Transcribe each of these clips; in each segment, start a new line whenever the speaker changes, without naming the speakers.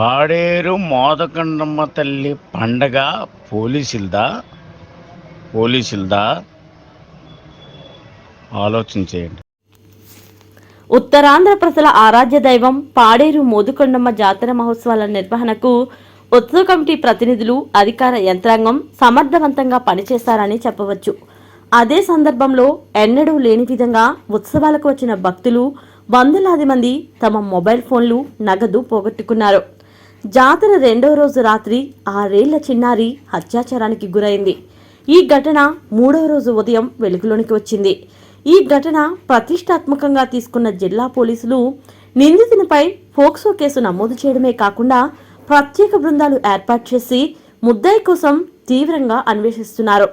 పాడేరు మోదకండమ్మ తల్లి పండగ పోలీసులదా? పోలీసులదా? ఆలోచన చేయండి.
ఉత్తరాంధ్ర ప్రజల ఆరాధ్య దైవం పాడేరు మోదుకొండమ్మ జాతర మహోత్సవాల నిర్వహణకు ఉత్సవ కమిటీ ప్రతినిధులు అధికార యంత్రాంగం సమర్థవంతంగా పనిచేశారని చెప్పవచ్చు. అదే సందర్భంలో ఎన్నడూ లేని విధంగా ఉత్సవాలకు వచ్చిన భక్తులు వందలాది మంది తమ మొబైల్ ఫోన్లు నగదు పోగొట్టుకున్నారు. జాతర రెండో రోజు రాత్రి ఆరేళ్ళ చిన్నారి అత్యాచారానికి గురైంది. ఈ ఘటన మూడో రోజు ఉదయం వెలుగులోనికి వచ్చింది. ఈ ఘటన ప్రతిష్టాత్మకంగా తీసుకున్న జిల్లా పోలీసులు నిందితునిపై ఫోక్సో కేసు నమోదు చేయడమే కాకుండా ప్రత్యేక బృందాలు ఏర్పాటు చేసి ముద్దాయి కోసం తీవ్రంగా అన్వేషిస్తున్నారు.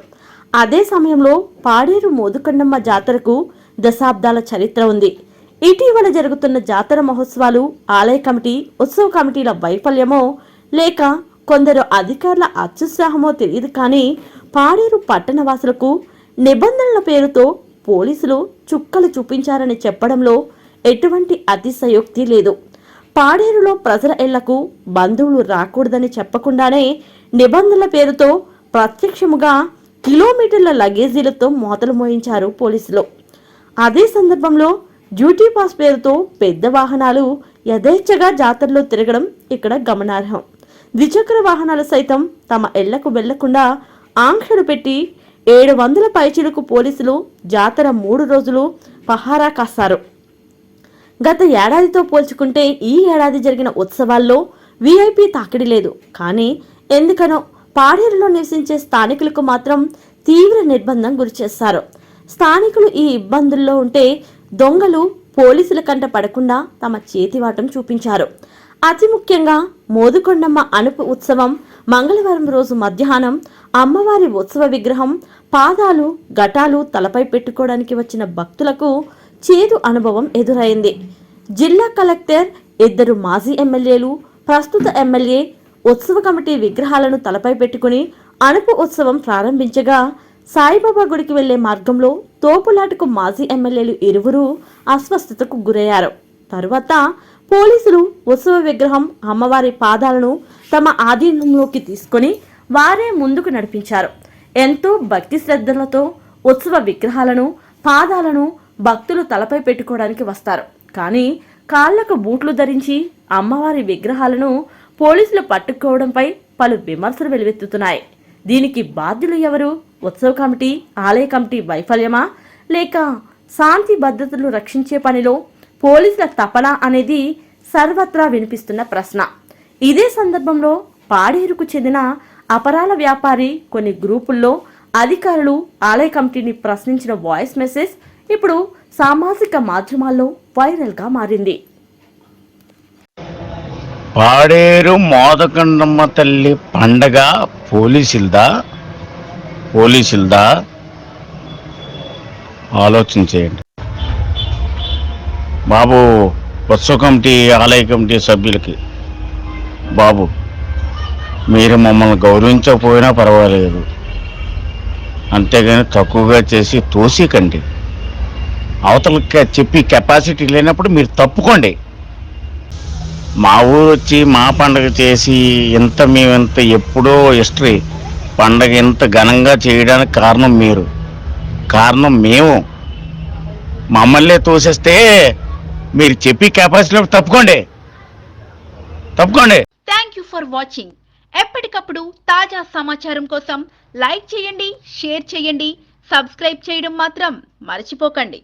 అదే సమయంలో పాడేరు మోదుకొండమ్మ జాతరకు దశాబ్దాల చరిత్ర ఉంది. ఇటీవల జరుగుతున్న జాతర మహోత్సవాలు ఆలయ కమిటీ ఉత్సవ కమిటీల వైఫల్యమో లేక కొందరు అధికారుల అత్యుత్సాహమో తెలియదు కానీ పాడేరు పట్టణవాసులకు నిబంధనల పేరుతో పోలీసులు చుక్కలు చూపించారని చెప్పడంలో ఎటువంటి అతిశయోక్తి లేదు. పాడేరులో ప్రజల ఇళ్ళకు బంధువులు రాకూడదని చెప్పకుండానే నిబంధనల పేరుతో ప్రత్యక్షముగా కిలోమీటర్ల లగేజీలతో మోతలు మోయించారు పోలీసులు. అదే సందర్భంలో డ్యూటీ పాస్ పేరుతో పెద్ద వాహనాలు యథేచ్ఛగా జాతరలో తిరగడం ఇక్కడ గమనార్హం. ద్విచక్ర వాహనాలు సైతం తమ ఇళ్ళకు వెళ్ళకుండా ఆంక్షలు పెట్టి ఏడు వందల పైచీలకు పోలీసులు జాతర మూడు రోజులు పహారా కాస్తారు. గత ఏడాదితో పోల్చుకుంటే ఈ ఏడాది జరిగిన ఉత్సవాల్లో వీఐపీ తాకిడి లేదు. కానీ ఎందుకనో పాడేరులో నివసించే స్థానికులకు మాత్రం తీవ్ర నిర్బంధం గురిచేస్తారు స్థానికులు ఈ ఇబ్బందుల్లో ఉంటే దొంగలు పోలీసుల కంట పడకుండా తమ చేతివాటం చూపించారు. అతి ముఖ్యంగా మోదుకొండమ్మ అనుపు ఉత్సవం మంగళవారం రోజు మధ్యాహ్నం అమ్మవారి ఉత్సవ విగ్రహం పాదాలు ఘటాలు తలపై పెట్టుకోవడానికి వచ్చిన భక్తులకు చేదు అనుభవం ఎదురైంది. జిల్లా కలెక్టర్ ఇద్దరు మాజీ ఎమ్మెల్యేలు ప్రస్తుత ఎమ్మెల్యే ఉత్సవ కమిటీ విగ్రహాలను తలపై పెట్టుకుని అనుపు ఉత్సవం ప్రారంభించగా సాయిబాబా గుడికి వెళ్ళే మార్గంలో తోపులాటకు మాజీ ఎమ్మెల్యేలు ఇరువురు అస్వస్థతకు గురయ్యారు. తరువాత పోలీసులు ఉత్సవ విగ్రహం అమ్మవారి పాదాలను తమ ఆధీనంలోకి తీసుకొని వారే ముందుకు నడిపించారు. ఎంతో భక్తి శ్రద్ధలతో ఉత్సవ విగ్రహాలను పాదాలను భక్తులు తలపై పెట్టుకోవడానికి వస్తారు. కానీ కాళ్ళకు బూట్లు ధరించి అమ్మవారి విగ్రహాలను పోలీసులు పట్టుకోవడంపై పలు విమర్శలు వెలువెత్తుతున్నాయి. దీనికి బాధ్యులు ఎవరు? ఉత్సవ కమిటీ ఆలయ కమిటీ వైఫల్యమా? లేక శాంతి భద్రతలు రక్షించే పనిలో పోలీసుల తపన అనేది సర్వత్రా వినిపిస్తున్న ప్రశ్న. ఇదే సందర్భంలో పాడేరుకు చెందిన అపరాల వ్యాపారి కొన్ని గ్రూపుల్లో అధికారులు ఆలయ కమిటీని ప్రశ్నించిన వాయిస్ మెసేజ్ ఇప్పుడు సామాజిక మాధ్యమాల్లో వైరల్గా మారింది.
పాడేరు మోదకండమ్మ తల్లి పండగ పోలీసులదా? పోలీసులదా? ఆలోచన చేయండి. బాబు ఉత్సవ కమిటీ ఆలయ కమిటీ సభ్యులకి. బాబు మీరు మమ్మల్ని గౌరవించకపోయినా పర్వాలేదు. అంతేగాని తక్కువగా చేసి తోసికండి. అవతలకి చెప్పి కెపాసిటీ లేనప్పుడు మీరు తప్పుకోండి. మా ఊరు వచ్చి మా పండగ చేసి ఇంత మేము ఇంత ఎప్పుడో హిస్టరీ పండగ ఇంత ఘనంగా చేయడానికి కారణం మీరు. కారణం మేము. మమ్మల్ని తోసేస్తే మీరు చెప్పి కెపాసిటీ తప్పుకోండి. తప్పుకోండి.
థ్యాంక్ యూ ఫర్ వాచింగ్ ఎప్పటికప్పుడు తాజా సమాచారం కోసం లైక్ చేయండి షేర్ చేయండి సబ్స్క్రైబ్ చేయడం మాత్రం మర్చిపోకండి.